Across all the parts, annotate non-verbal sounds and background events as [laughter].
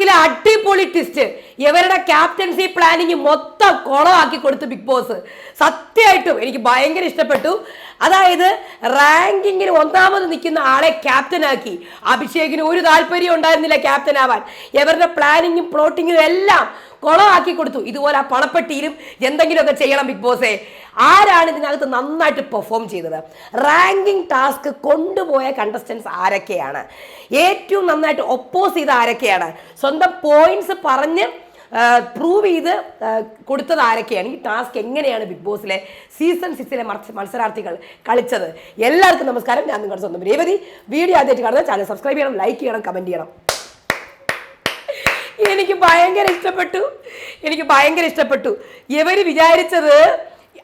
ടാസ്കിലെ അടിപൊളി ട്വിസ്റ്റ് ഇവരുടെ captaincy planning മൊത്തം കുളമാക്കി കൊടുത്തു ബിഗ് ബോസ് സത്യമായിട്ടും എനിക്ക് ഭയങ്കര ഇഷ്ടപ്പെട്ടു. അതായത് റാങ്കിങ്ങിന് ഒന്നാമത് നിൽക്കുന്ന ആളെ ക്യാപ്റ്റനാക്കി അഭിഷേകിന് ഒരു താല്പര്യം ഉണ്ടായിരുന്നില്ല ക്യാപ്റ്റൻ ആവാൻ. എവരുടെ പ്ലാനിങ്ങും പ്ലോട്ടിങ്ങും എല്ലാം കുളമാക്കി കൊടുത്തു. ഇതുപോലെ ആ പണപ്പെട്ടിയിലും എന്തെങ്കിലുമൊക്കെ ചെയ്യണം ബിഗ് ബോസേ ആരാണ് ഇതിനകത്ത് നന്നായിട്ട് പെർഫോം ചെയ്തത്? റാങ്കിങ് ടാസ്ക് കൊണ്ടുപോയ കണ്ടസ്റ്റൻസ് ആരൊക്കെയാണ്? ഏറ്റവും നന്നായിട്ട് ഒപ്പോസ് ചെയ്ത ആരൊക്കെയാണ്? സ്വന്തം പോയിന്റ്സ് പറഞ്ഞ് പ്രൂവ് ചെയ്ത് കൊടുത്തത് ആരൊക്കെയാണ്? ഈ ടാസ്ക് എങ്ങനെയാണ് ബിഗ് ബോസിലെ സീസൺ സിക്സിലെ മത്സരാർത്ഥികൾ കളിച്ചത്? എല്ലാവർക്കും നമസ്കാരം. ഞാൻ നിങ്ങളുടെ സ്വന്തം രേവതി. വീഡിയോ ആദ്യമായിട്ട് കാണുന്നത് ചാനൽ സബ്സ്ക്രൈബ് ചെയ്യണം ലൈക്ക് ചെയ്യണം കമന്റ് ചെയ്യണം. എനിക്ക് ഭയങ്കര ഇഷ്ടപ്പെട്ടു. എനിക്ക് ഭയങ്കര ഇഷ്ടപ്പെട്ടു. എവര് വിചാരിച്ചത്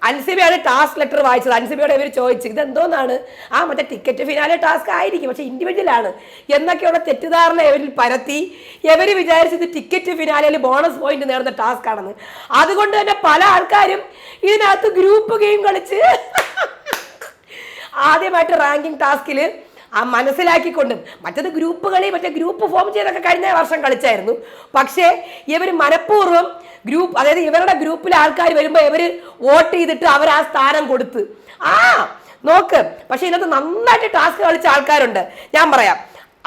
അൻസിബയാണ് ടാസ്ക് ലെറ്റർ വായിച്ചത്. അൻസിബിയോട് ഇവർ ചോദിച്ചു ഇതെന്തോന്നാണ്? ആ മറ്റേ ടിക്കറ്റ് ഫിനാലെ ടാസ്ക് ആയിരിക്കും പക്ഷെ ഇൻഡിവിജ്വൽ ആണ്. എന്നൊക്കെയുള്ള തെറ്റിദ്ധാരണ ഇവരിൽ പരത്തി. ഇവർ വിചാരിച്ചത് ടിക്കറ്റ് ഫിനാലയിൽ ബോണസ് പോയിന്റ് നേടുന്ന ടാസ്ക് ആണെന്ന്. അതുകൊണ്ട് തന്നെ പല ആൾക്കാരും ഇതിനകത്ത് ഗ്രൂപ്പ് ഗെയിം കളിച്ച് [laughs] ആദ്യമായിട്ട് റാങ്കിങ് ടാസ്കിൽ ആ മനസ്സിലാക്കിക്കൊണ്ടും മറ്റത് ഗ്രൂപ്പ് കളി മറ്റേ ഗ്രൂപ്പ് ഫോം ചെയ്തൊക്കെ കഴിഞ്ഞ വർഷം കളിച്ചായിരുന്നു. പക്ഷേ ഇവർ മനഃപൂർവം ഗ്രൂപ്പ് അതായത് ഇവരുടെ ഗ്രൂപ്പിൽ ആൾക്കാർ വരുമ്പോൾ ഇവർ വോട്ട് ചെയ്തിട്ട് അവർ ആ സ്ഥാനം കൊടുത്ത്. ആ നോക്ക്. പക്ഷെ ഇതിനകത്ത് നന്നായിട്ട് ടാസ്ക് കളിച്ച ആൾക്കാരുണ്ട്. ഞാൻ പറയാം.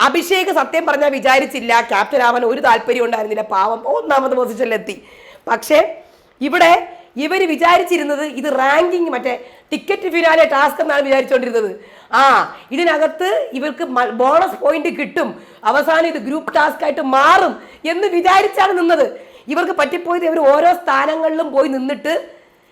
അഭിഷേക് സത്യം പറഞ്ഞാൽ വിചാരിച്ചില്ല. ക്യാപ്റ്റൻ ആവാൻ ഒരു താല്പര്യം ഉണ്ടായിരുന്നില്ല. പാവം ഒന്നാമത് പൊസിഷനിലെത്തി പക്ഷേ ഇവിടെ ഇവർ വിചാരിച്ചിരുന്നത് ഇത് റാങ്കിങ് മറ്റേ ടിക്കറ്റ് ഫിനാലെ ടാസ്ക് എന്നാണ് വിചാരിച്ചുകൊണ്ടിരുന്നത് ആ ഇതിനകത്ത് ഇവർക്ക് ബോണസ് പോയിന്റ് കിട്ടും. അവസാനം ഇത് ഗ്രൂപ്പ് ടാസ്ക് ആയിട്ട് മാറും എന്ന് വിചാരിച്ചാണ് നിന്നത്. ഇവർക്ക് പറ്റിപ്പോയത് ഇവർ ഓരോ സ്ഥാനങ്ങളിലും പോയി നിന്നിട്ട്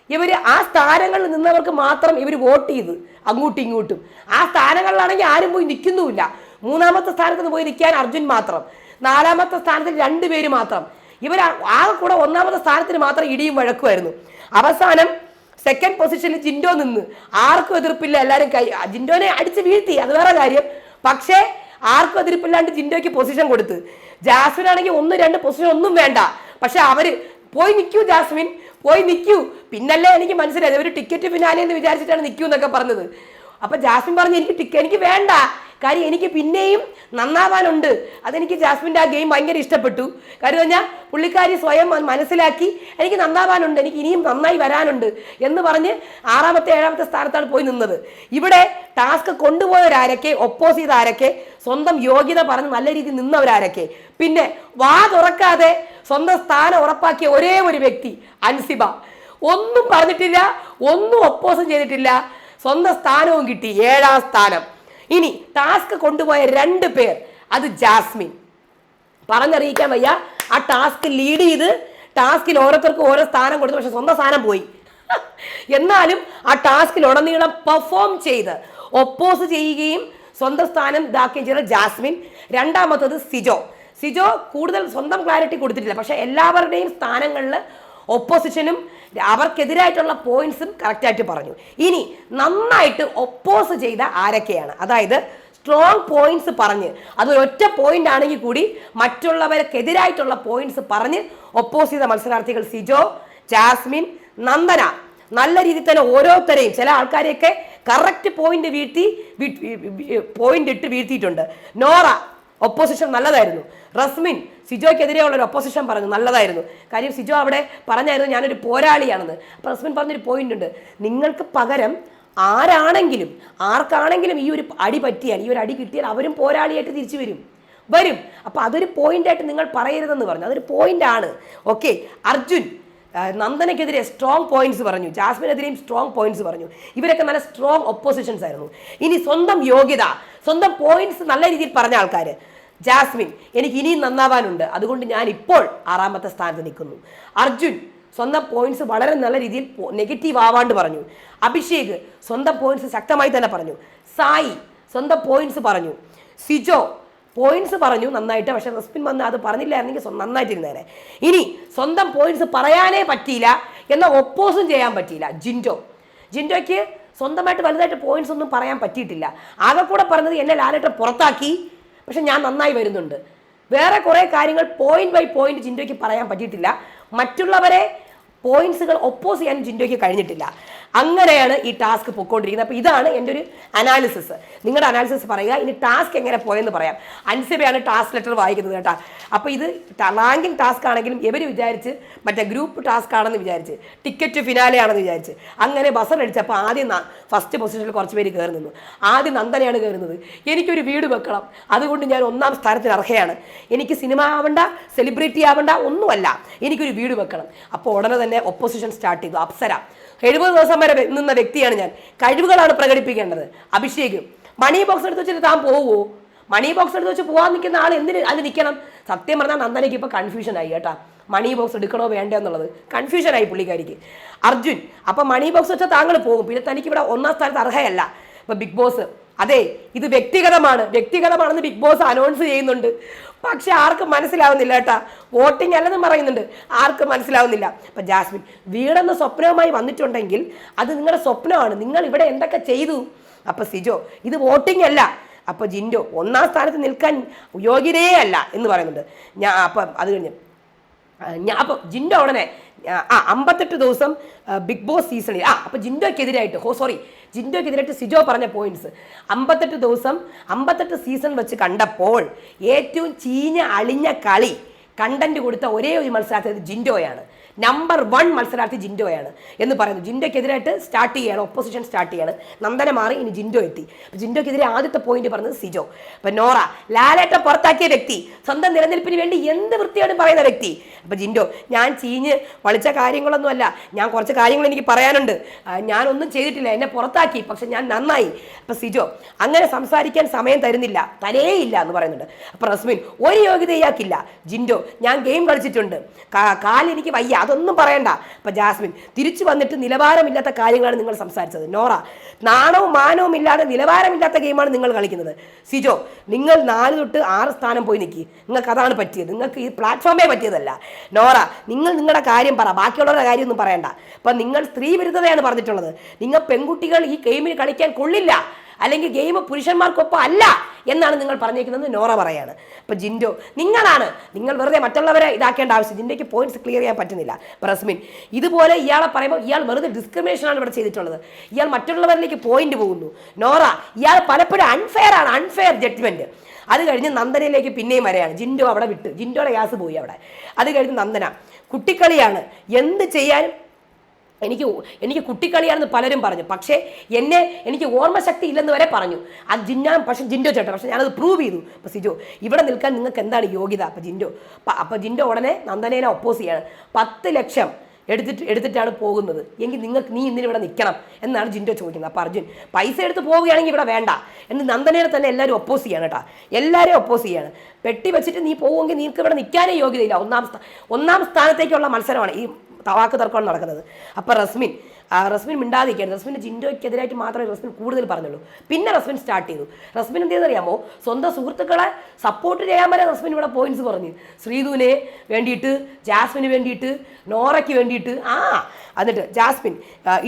ഇവർ ആ സ്ഥാനങ്ങളിൽ നിന്നവർക്ക് മാത്രം ഇവർ വോട്ട് ചെയ്ത് അങ്ങോട്ടും ഇങ്ങോട്ടും. ആ സ്ഥാനങ്ങളിലാണെങ്കിൽ ആരും പോയി നിൽക്കുന്നുമില്ല. മൂന്നാമത്തെ സ്ഥാനത്ത് പോയി നിൽക്കാൻ അർജുൻ മാത്രം. നാലാമത്തെ സ്ഥാനത്തിൽ രണ്ടുപേര് മാത്രം. ഇവർ ആകെ കൂടെ ഒന്നാമത്തെ സ്ഥാനത്തിന് മാത്രം ഇടിയും വഴക്കുമായിരുന്നു. അവസാനം സെക്കൻഡ് പൊസിഷനിൽ ജിൻഡോ നിന്ന്. ആർക്കും എതിർപ്പില്ല എല്ലാവരും കൈ ജിൻഡോനെ അടിച്ച് വീഴ്ത്തി അത് വേറെ കാര്യം. പക്ഷേ ആർക്കും എതിർപ്പില്ലാണ്ട് ജിൻഡോയ്ക്ക് പൊസിഷൻ കൊടുത്ത്. ജാസ്മിൻ ആണെങ്കിൽ ഒന്ന് രണ്ട് പൊസിഷൻ ഒന്നും വേണ്ട. പക്ഷെ അവർ പോയി നിൽക്കൂ ജാസ്മിൻ. പോയി നിൽക്കൂ പിന്നല്ലേ എനിക്ക് മനസ്സിലായത്. ഒരു ടിക്കറ്റ് ഫിനാലെ എന്ന് വിചാരിച്ചിട്ടാണ് നിൽക്കൂ എന്നൊക്കെ പറഞ്ഞത്. അപ്പൊ ജാസ്മിൻ പറഞ്ഞു എനിക്ക് ടിക്ക എനിക്ക് വേണ്ട. കാര്യം എനിക്ക് പിന്നെയും നന്നാവാനുണ്ട്. അതെനിക്ക് ജാസ്മിന്റെ ആ ഗെയിം ഭയങ്കര ഇഷ്ടപ്പെട്ടു. കാര്യം പറഞ്ഞാൽ പുള്ളിക്കാരി സ്വയം മനസ്സിലാക്കി എനിക്ക് നന്നാവാനുണ്ട്. എനിക്ക് ഇനിയും നന്നായി വരാനുണ്ട്. എന്ന് പറഞ്ഞ് ആറാമത്തെ ഏഴാമത്തെ സ്ഥാനത്താണ് പോയി നിന്നത്. ഇവിടെ ടാസ്ക് കൊണ്ടുപോയവരാരൊക്കെ ഒപ്പോസ് ചെയ്ത ആരൊക്കെ സ്വന്തം യോഗ്യത പറഞ്ഞ് നല്ല രീതിയിൽ നിന്നവരാരൊക്കെ. പിന്നെ വാ തുറക്കാതെ സ്വന്തം സ്ഥാനം ഉറപ്പാക്കിയ ഒരേ ഒരു വ്യക്തി അൻസിബ. ഒന്നും പറഞ്ഞിട്ടില്ല ഒന്നും ഒപ്പോസും ചെയ്തിട്ടില്ല. സ്വന്തം സ്ഥാനവും കിട്ടി ഏഴാം സ്ഥാനം. ഇനി ടാസ്ക് കൊണ്ടുപോയ രണ്ട് പേർ അത് ജാസ്മിൻ. പറഞ്ഞറിയിക്കാൻ വയ്യ ആ ടാസ്ക് ലീഡ് ചെയ്ത് ടാസ്കിൽ ഓരോരുത്തർക്കും ഓരോ സ്ഥാനം കൊടുത്തു പക്ഷെ സ്വന്തം സ്ഥാനം പോയി. എന്നാലും ആ ടാസ്കിൽ ഉടനീളം പെർഫോം ചെയ്ത് ഒപ്പോസ് ചെയ്യുകയും സ്വന്തം സ്ഥാനം ഇതാക്കുകയും ചെയ്ത ജാസ്മിൻ രണ്ടാമത്തത് സിജോ. സിജോ കൂടുതൽ സ്വന്തം ക്ലാരിറ്റി കൊടുത്തിട്ടില്ല പക്ഷെ എല്ലാവരുടെയും സ്ഥാനങ്ങളിൽ ഒപ്പോസിഷനും അവർക്കെതിരായിട്ടുള്ള പോയിന്റ്സും കറക്റ്റായിട്ട് പറഞ്ഞു. ഇനി നന്നായിട്ട് ഒപ്പോസ് ചെയ്ത ആരൊക്കെയാണ്? അതായത് സ്ട്രോങ് പോയിന്റ്സ് പറഞ്ഞ്. അതൊരു ഒറ്റ പോയിന്റ് ആണെങ്കിൽ കൂടി മറ്റുള്ളവർക്കെതിരായിട്ടുള്ള പോയിന്റ്സ് പറഞ്ഞ് ഒപ്പോസ് ചെയ്ത മത്സരാർത്ഥികൾ സിജോ ജാസ്മിൻ നന്ദന. നല്ല രീതിയിൽ തന്നെ ഓരോരുത്തരെയും ചില ആൾക്കാരെയൊക്കെ കറക്റ്റ് പോയിന്റ് വീഴ്ത്തി പോയിന്റ് ഇട്ട് വീഴ്ത്തിയിട്ടുണ്ട്. നോറ ഒപ്പോസിഷൻ നല്ലതായിരുന്നു. റസ്മിൻ സിജോയ്ക്കെതിരെയുള്ള ഒരു ഒപ്പോസിഷൻ പറഞ്ഞു. നല്ലതായിരുന്നു. കാര്യം സിജോ അവിടെ പറഞ്ഞായിരുന്നു ഞാനൊരു പോരാളിയാണെന്ന്. അപ്പോൾ റസ്മിൻ പറഞ്ഞൊരു പോയിന്റ് ഉണ്ട്. നിങ്ങൾക്ക് പകരം ആരാണെങ്കിലും ആർക്കാണെങ്കിലും ഈ ഒരു അടി പറ്റിയാൽ ഈ ഒരു അടി കിട്ടിയാൽ അവരും പോരാളിയായിട്ട് തിരിച്ചു വരും. വരും. അപ്പോൾ അതൊരു പോയിന്റായിട്ട് നിങ്ങൾ പറയരുതെന്ന് പറഞ്ഞു. അതൊരു പോയിന്റ് ആണ്. ഓക്കെ അർജുൻ നന്ദനക്കെതിരെ സ്ട്രോങ് പോയിന്റ്സ് പറഞ്ഞു. ജാസ്മിനെതിരെയും സ്ട്രോങ് പോയിന്റ്സ് പറഞ്ഞു. ഇവരൊക്കെ നല്ല സ്ട്രോങ് ഒപ്പോസിഷൻസ് ആയിരുന്നു. ഇനി സ്വന്തം യോഗ്യത സ്വന്തം പോയിന്റ്സ് നല്ല രീതിയിൽ പറഞ്ഞ ആൾക്കാർ ജാസ്മിൻ എനിക്ക് ഇനിയും നന്നാവാനുണ്ട്. അതുകൊണ്ട് ഞാൻ ഇപ്പോൾ ആറാമത്തെ സ്ഥാനത്ത് നിൽക്കുന്നു. അർജുൻ സ്വന്തം പോയിന്റ്സ് വളരെ നല്ല രീതിയിൽ നെഗറ്റീവ് ആവാണ്ട് പറഞ്ഞു. അഭിഷേക് സ്വന്തം പോയിന്റ്സ് ശക്തമായി തന്നെ പറഞ്ഞു. സായി സ്വന്തം പോയിന്റ്സ് പറഞ്ഞു. സിജോ പോയിന്റ്സ് പറഞ്ഞു നന്നായിട്ട്. പക്ഷെ റസ്പിൻ വന്ന് അത് പറഞ്ഞില്ലായിരുന്നെങ്കിൽ നന്നായിട്ടിരുന്നേനെ. ഇനി സ്വന്തം പോയിന്റ്സ് പറയാനേ പറ്റിയില്ല എന്ന ഒപ്പോസും ചെയ്യാൻ പറ്റിയില്ല. ജിൻഡോ. ജിൻഡോയ്ക്ക് സ്വന്തമായിട്ട് വലുതായിട്ട് പോയിന്റ്സ് ഒന്നും പറയാൻ പറ്റിയിട്ടില്ല. ആകെ കൂടെ പറഞ്ഞത് എന്നെ ലാലേട്ടർ പുറത്താക്കി. പക്ഷെ ഞാൻ നന്നായി വരുന്നുണ്ട്. വേറെ കുറേ കാര്യങ്ങൾ പോയിന്റ് ബൈ പോയിന്റ് ജിൻഡോയ്ക്ക് പറയാൻ പറ്റിയിട്ടില്ല. മറ്റുള്ളവരെ പോയിന്റ്സുകൾ ഒപ്പോസ് ചെയ്യാൻ ജിൻഡോയ്ക്ക് കഴിഞ്ഞിട്ടില്ല. അങ്ങനെയാണ് ഈ ടാസ്ക് പൊക്കോണ്ടിരിക്കുന്നത്. അപ്പോൾ ഇതാണ് എന്റെ ഒരു അനാലിസിസ് നിങ്ങളുടെ അനാലിസിസ് പറയുക ഇനി ടാസ്ക് എങ്ങനെ പോയെന്ന് പറയാം. അൻസിബയാണ് ടാസ്ക് ലെറ്റർ വായിക്കുന്നത് കേട്ടോ. അപ്പോൾ ഇത് റാങ്കിങ് ടാസ്ക് ആണെങ്കിലും ഇവർ വിചാരിച്ച് മറ്റേ ഗ്രൂപ്പ് ടാസ്ക് ആണെന്ന് വിചാരിച്ച് ടിക്കറ്റ് ഫിനാലെ ആണെന്ന് വിചാരിച്ച് അങ്ങനെ ബസർ അടിച്ചപ്പോൾ ആദ്യം ഫസ്റ്റ് പൊസിഷനിൽ കുറച്ച് പേര് കയറി നിന്നു. ആദ്യം നന്ദനയാണ് കയറുന്നത് എനിക്കൊരു വീട് വെക്കണം. അതുകൊണ്ട് ഞാൻ ഒന്നാം സ്ഥാനത്തിന് അർഹയാണ്. എനിക്ക് സിനിമ ആവണ്ട സെലിബ്രിറ്റി ആവണ്ട ഒന്നുമല്ല. എനിക്കൊരു വീട് വെക്കണം. അപ്പോൾ ഉടനെ തന്നെ ഒപ്പോസിഷൻ സ്റ്റാർട്ട് ചെയ്തു. അപ്സര. എഴുപത് ദിവസം വരെ നിന്ന വ്യക്തിയാണ് ഞാൻ. കഴിവുകളാണ് പ്രകടിപ്പിക്കേണ്ടത്. അഭിഷേകും. മണി ബോക്സ് എടുത്ത് വെച്ചിട്ട് താൻ പോവുമോ മണി ബോക്സ് എടുത്ത് വെച്ച് പോകാൻ നിൽക്കുന്ന ആൾ എന്തിന് അത് നിൽക്കണം? സത്യം പറഞ്ഞാൽ നന്ദനയ്ക്ക് ഇപ്പോൾ കൺഫ്യൂഷൻ ആയി കേട്ടാ. മണി ബോക്സ് എടുക്കണോ വേണ്ടോ എന്നുള്ളത്. കൺഫ്യൂഷൻ ആയി പുള്ളിക്കാരിക്ക്. അർജുൻ അപ്പം മണി ബോക്സ് വെച്ചാൽ താങ്കൾ പോകും. പിന്നെ തനിക്ക് ഇവിടെ ഒന്നാം സ്ഥാനത്ത് അർഹയല്ല. ഇപ്പം ബിഗ് ബോസ് അതെ ഇത് വ്യക്തിഗതമാണ്. വ്യക്തിഗതമാണെന്ന് ബിഗ് ബോസ് അനൗൺസ് ചെയ്യുന്നുണ്ട്. പക്ഷെ ആർക്കും മനസ്സിലാവുന്നില്ല കേട്ടാ. വോട്ടിംഗ് അല്ലെന്നും പറയുന്നുണ്ട്. ആർക്കും മനസ്സിലാവുന്നില്ല. അപ്പൊ ജാസ്മിൻ വീടെന്ന സ്വപ്നവുമായി വന്നിട്ടുണ്ടെങ്കിൽ അത് നിങ്ങളുടെ സ്വപ്നമാണ്. നിങ്ങൾ ഇവിടെ എന്തൊക്കെ ചെയ്തു? അപ്പം സിജോ ഇത് വോട്ടിംഗ് അല്ല. അപ്പൊ ജിൻഡോ ഒന്നാം സ്ഥാനത്ത് നിൽക്കാൻ യോഗ്യതയേ അല്ല എന്ന് പറയുന്നുണ്ട്. ഞാൻ അപ്പം അത് കഴിഞ്ഞ്. ഞാൻ അപ്പം ജിൻഡോ ഉടനെ ആ, അമ്പത്തെട്ട് ദിവസം ബിഗ് ബോസ് സീസണിൽ ആ അപ്പൊ ജിൻഡോയ്ക്കെതിരായിട്ട് ഹോ സോറി ജിൻഡോയ്ക്കെതിരായിട്ട് സിജോ പറഞ്ഞ പോയിന്റ്സ് അമ്പത്തെട്ട് ദിവസം അമ്പത്തെട്ട് സീസൺ വെച്ച് കണ്ടപ്പോൾ ഏറ്റവും ചീഞ്ഞ അളിഞ്ഞ കളി കണ്ടന്റ് കൊടുത്ത ഒരേ ഒരു മത്സരാർത്ഥി ജിൻഡോയാണ്. നമ്പർ വൺ മത്സരാർത്ഥി ജിൻഡോയാണ് എന്ന് പറയുന്നു. ജിൻഡോയ്ക്കെതിരായിട്ട് സ്റ്റാർട്ട് ചെയ്യാണ് ഒപ്പോസിഷൻ സ്റ്റാർട്ട് ചെയ്യാണ്. നന്ദന മാറി ഇനി ജിൻഡോ എത്തി. ജിൻഡോയ്ക്കെതിരെ ആദ്യത്തെ പോയിന്റ് പറഞ്ഞത് സിജോ. അപ്പം നോറ ലാലേട്ട പുറത്താക്കിയ വ്യക്തി സ്വന്തം നിലനിൽപ്പിന് വേണ്ടി എന്ത് വൃത്തിയാണ് പറയുന്ന വ്യക്തി. അപ്പം ജിൻഡോ ഞാൻ ചീഞ്ഞ് വളിച്ച കാര്യങ്ങളൊന്നുമല്ല ഞാൻ കുറച്ച് കാര്യങ്ങൾ എനിക്ക് പറയാനുണ്ട്. ഞാനൊന്നും ചെയ്തിട്ടില്ല. എന്നെ പുറത്താക്കി. പക്ഷെ ഞാൻ നന്നായി. അപ്പം സിജോ അങ്ങനെ സംസാരിക്കാൻ സമയം തരുന്നില്ല. തരേയില്ല എന്ന് പറയുന്നുണ്ട്. അപ്പം റസ്മിൻ ഒരു യോഗ്യത ഇയാൾക്കില്ല. ജിൻഡോ ഞാൻ ഗെയിം കളിച്ചിട്ടുണ്ട്. കാലെനിക്ക് വയ്യ. അതൊന്നും പറയണ്ട. അപ്പം ജാസ്മിൻ തിരിച്ചു വന്നിട്ട് നിലവാരമില്ലാത്ത കാര്യങ്ങളാണ് നിങ്ങൾ സംസാരിച്ചത്. നോറ നാണവും മാനവും ഇല്ലാതെ നിലവാരമില്ലാത്ത ഗെയിമാണ് നിങ്ങൾ കളിക്കുന്നത്. സിജോ നിങ്ങൾ നാല് തൊട്ട് ആറ് സ്ഥാനം പോയി നിൽക്കി നിങ്ങൾക്ക് അതാണ് പറ്റിയത്. നിങ്ങൾക്ക് ഈ പ്ലാറ്റ്ഫോമേ പറ്റിയതല്ല. നോറ നിങ്ങൾ നിങ്ങളുടെ കാര്യം പറ. ബാക്കിയുള്ളവരുടെ കാര്യമൊന്നും പറയണ്ട. അപ്പം നിങ്ങൾ സ്ത്രീ വിരുദ്ധതയാണ് പറഞ്ഞിട്ടുള്ളത്. നിങ്ങൾ പെൺകുട്ടികൾ ഈ ഗെയിമിൽ കളിക്കാൻ കൊള്ളില്ല. അല്ലെങ്കിൽ ഗെയിം പുരുഷന്മാർക്കൊപ്പം അല്ല എന്നാണ് നിങ്ങൾ പറഞ്ഞേക്കുന്നത് നോറ പറയാണ്. അപ്പൊ ജിൻഡോ നിങ്ങളാണ് നിങ്ങൾ വെറുതെ മറ്റുള്ളവരെ ഇതാക്കേണ്ട ആവശ്യം. ജിൻഡോയ്ക്ക് പോയിന്റ്സ് ക്ലിയർ ചെയ്യാൻ പറ്റുന്നില്ല. പ്രസ്മിൻ ഇതുപോലെ ഇയാളെ പറയുമ്പോൾ ഇയാൾ വെറുതെ ഡിസ്ക്രിമിനേഷൻ ആണ് ഇവിടെ ചെയ്തിട്ടുള്ളത്. ഇയാൾ മറ്റുള്ളവരിലേക്ക് പോയിന്റ് പോകുന്നു. നോറ ഇയാൾ പലപ്പോഴും അൺഫെയർ ആണ് അൺഫെയർ ജഡ്ജ്മെന്റ് അത് കഴിഞ്ഞ് നന്ദനയിലേക്ക് പിന്നെയും വരെയാണ്. ജിൻഡോ അവിടെ വിട്ട് ജിൻഡോയുടെ ഗ്യാസ് പോയി അവിടെ. അത് കഴിഞ്ഞ് നന്ദന കുട്ടിക്കളിയാണ്. എന്ത് ചെയ്യാനും എനിക്ക് എനിക്ക് കുട്ടിക്കളിയാണെന്ന് പലരും പറഞ്ഞു. പക്ഷേ എന്നെ എനിക്ക് ഓർമ്മശക്തി ഇല്ലെന്ന് വരെ പറഞ്ഞു. അത് ജിന്നാൻ പക്ഷെ ജിൻഡോ ചേട്ടൻ പക്ഷെ ഞാനത് പ്രൂവ് ചെയ്തു. അപ്പോൾ സിജോ ഇവിടെ നിൽക്കാൻ നിങ്ങൾക്ക് എന്താണ് യോഗ്യത? അപ്പോൾ ജിൻഡോ അപ്പോൾ ജിൻഡോ ഉടനെ നന്ദനേനെ ഒപ്പോസ് ചെയ്യാണ്. പത്ത് ലക്ഷം എടുത്തിട്ട് എടുത്തിട്ടാണ് പോകുന്നത്. എങ്കിൽ നിങ്ങൾക്ക് നീ ഇന്നിന് ഇവിടെ നിൽക്കണം എന്നാണ് ജിൻഡോ ചോദിക്കുന്നത്. അപ്പോൾ അർജുൻ പൈസ എടുത്ത് പോവുകയാണെങ്കിൽ ഇവിടെ വേണ്ട. എന്ന് നന്ദനേനെ തന്നെ എല്ലാവരും ഒപ്പോസ് ചെയ്യാണ് കേട്ടോ. എല്ലാവരെയും ഒപ്പോസ് ചെയ്യാണ്. പെട്ടി വെച്ചിട്ട് നീ പോവുമെങ്കിൽ നിനക്ക് ഇവിടെ നിൽക്കാനേ യോഗ്യതയില്ല. ഒന്നാം ഒന്നാം സ്ഥാനത്തേക്കുള്ള മത്സരമാണ്. ഈ വാക്ക് തർക്കമാണ് നടക്കുന്നത്. അപ്പോൾ റസ്മിൻ റസ്മിൻ മിണ്ടാതിരിക്കുകയാണ് റസ്മിന്റെ ജിൻഡോയ്ക്കെതിരായിട്ട് മാത്രമേ റസ്മിൻ കൂടുതൽ പറഞ്ഞുള്ളൂ. പിന്നെ റസ്മിൻ സ്റ്റാർട്ട് ചെയ്തു. റസ്മിൻ എന്ത് ചെയ്തെന്നറിയാമോ? സ്വന്തം സുഹൃത്തുക്കളെ സപ്പോർട്ട് ചെയ്യാൻ വരെ റസ്മിൻ ഇവിടെ പോയിന്റ്സ് പറഞ്ഞു ശ്രീധുവിനെ വേണ്ടിയിട്ട് ജാസ്മിന് വേണ്ടിയിട്ട് നോറയ്ക്ക് വേണ്ടിയിട്ട്. ആ എന്നിട്ട് ജാസ്മിൻ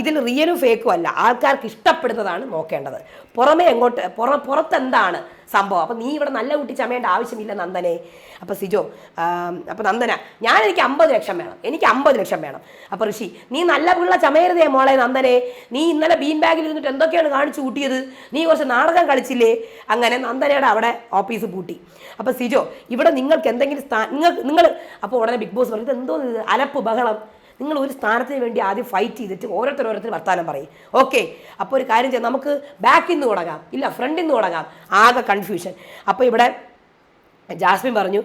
ഇതിൽ റിയലും ഫേക്കും അല്ല ആൾക്കാർക്ക് ഇഷ്ടപ്പെടുന്നതാണ് നോക്കേണ്ടത്. പുറമേ എങ്ങോട്ട് പുറ പുറത്തെന്താണ് സംഭവം? അപ്പം നീ ഇവിടെ നല്ല കുട്ടി ചമയേണ്ട ആവശ്യമില്ല നന്ദനെ. അപ്പം സിജോ അപ്പം നന്ദന ഞാൻ എനിക്ക് അമ്പത് ലക്ഷം വേണം. എനിക്ക് അമ്പത് ലക്ഷം വേണം. അപ്പം ഋഷി നീ നല്ല പിള്ള ചമയരുതേ മോളെ നന്ദനെ. നീ ഇന്നലെ ബീൻ ബാഗിൽ ഇരുന്നിട്ട് എന്തൊക്കെയാണ് കാണിച്ചു കൂട്ടിയത്? നീ കുറച്ച് നാടകം കളിച്ചില്ലേ? അങ്ങനെ നന്ദനയുടെ അവിടെ ഓഫീസ് പൂട്ടി. അപ്പം സിജോ ഇവിടെ നിങ്ങൾക്ക് എന്തെങ്കിലും സ്ഥാ നിങ്ങൾ നിങ്ങൾ അപ്പോൾ ഉടനെ ബിഗ് ബോസ് പറഞ്ഞത് എന്തോ അലപ്പ് ബഹളം. നിങ്ങൾ ഒരു സ്ഥാനത്തിന് വേണ്ടി ആദ്യം ഫൈറ്റ് ചെയ്തിട്ട് ഓരോരുത്തർ ഓരോരുത്തർ വർത്താനം പറയും. ഓക്കെ അപ്പോൾ ഒരു കാര്യം ചെയ്യാം. നമുക്ക് ബാക്കിൽ നിന്ന് തുടങ്ങാം. ഇല്ല ഫ്രണ്ടിൽ നിന്ന് തുടങ്ങാം. ആകെ കൺഫ്യൂഷൻ അപ്പോൾ ഇവിടെ ജാസ്മിൻ പറഞ്ഞു